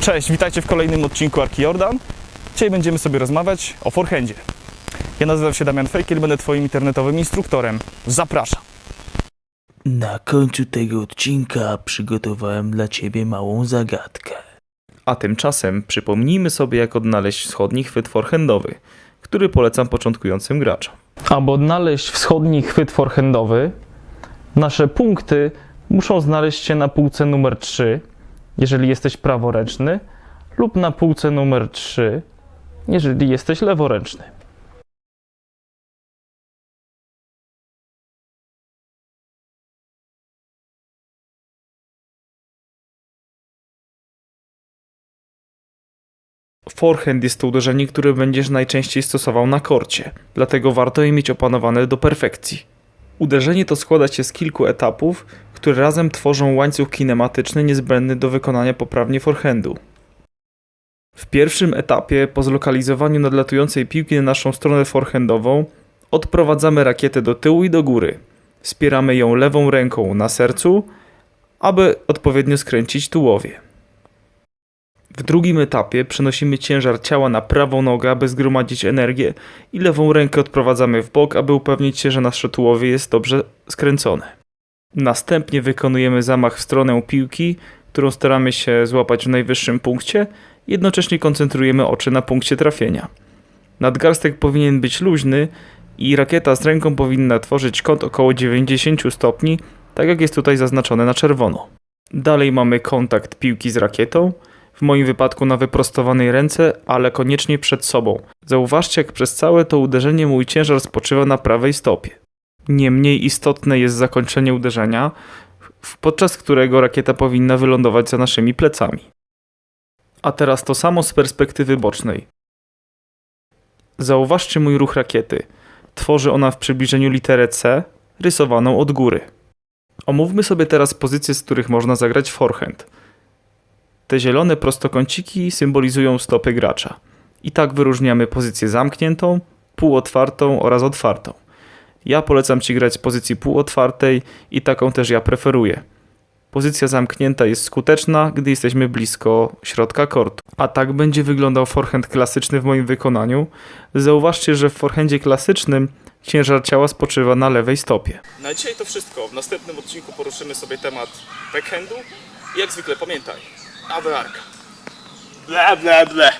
Cześć, witajcie w kolejnym odcinku Arki Jordan. Dzisiaj będziemy sobie rozmawiać o forehandzie. Ja nazywam się Damian Fejkiel, będę Twoim internetowym instruktorem. Zapraszam. Na końcu tego odcinka przygotowałem dla Ciebie małą zagadkę. A tymczasem przypomnijmy sobie, jak odnaleźć wschodni chwyt forehandowy, który polecam początkującym graczom. Aby odnaleźć wschodni chwyt forehandowy, nasze punkty muszą znaleźć się na półce numer 3, jeżeli jesteś praworęczny, lub na półce numer 3, jeżeli jesteś leworęczny. Forehand jest to uderzenie, które będziesz najczęściej stosował na korcie, dlatego warto je mieć opanowane do perfekcji. Uderzenie to składa się z kilku etapów, które razem tworzą łańcuch kinematyczny niezbędny do wykonania poprawnie forehandu. W pierwszym etapie, po zlokalizowaniu nadlatującej piłki na naszą stronę forehandową, odprowadzamy rakietę do tyłu i do góry. Wspieramy ją lewą ręką na sercu, aby odpowiednio skręcić tułowie. W drugim etapie przenosimy ciężar ciała na prawą nogę, aby zgromadzić energię i lewą rękę odprowadzamy w bok, aby upewnić się, że nasze tułowie jest dobrze skręcone. Następnie wykonujemy zamach w stronę piłki, którą staramy się złapać w najwyższym punkcie, jednocześnie koncentrujemy oczy na punkcie trafienia. Nadgarstek powinien być luźny i rakieta z ręką powinna tworzyć kąt około 90 stopni, tak jak jest tutaj zaznaczone na czerwono. Dalej mamy kontakt piłki z rakietą, w moim wypadku na wyprostowanej ręce, ale koniecznie przed sobą. Zauważcie, jak przez całe to uderzenie mój ciężar spoczywa na prawej stopie. Nie mniej istotne jest zakończenie uderzenia, podczas którego rakieta powinna wylądować za naszymi plecami. A teraz to samo z perspektywy bocznej. Zauważcie mój ruch rakiety. Tworzy ona w przybliżeniu literę C, rysowaną od góry. Omówmy sobie teraz pozycje, z których można zagrać forehand. Te zielone prostokąciki symbolizują stopy gracza. I tak wyróżniamy pozycję zamkniętą, półotwartą oraz otwartą. Ja polecam Ci grać z pozycji półotwartej i taką też ja preferuję. Pozycja zamknięta jest skuteczna, gdy jesteśmy blisko środka kortu. A tak będzie wyglądał forehand klasyczny w moim wykonaniu. Zauważcie, że w forehandzie klasycznym ciężar ciała spoczywa na lewej stopie. Na dzisiaj to wszystko. W następnym odcinku poruszymy sobie temat backhandu. I jak zwykle pamiętaj, Ave Arka. Ble, ble, ble.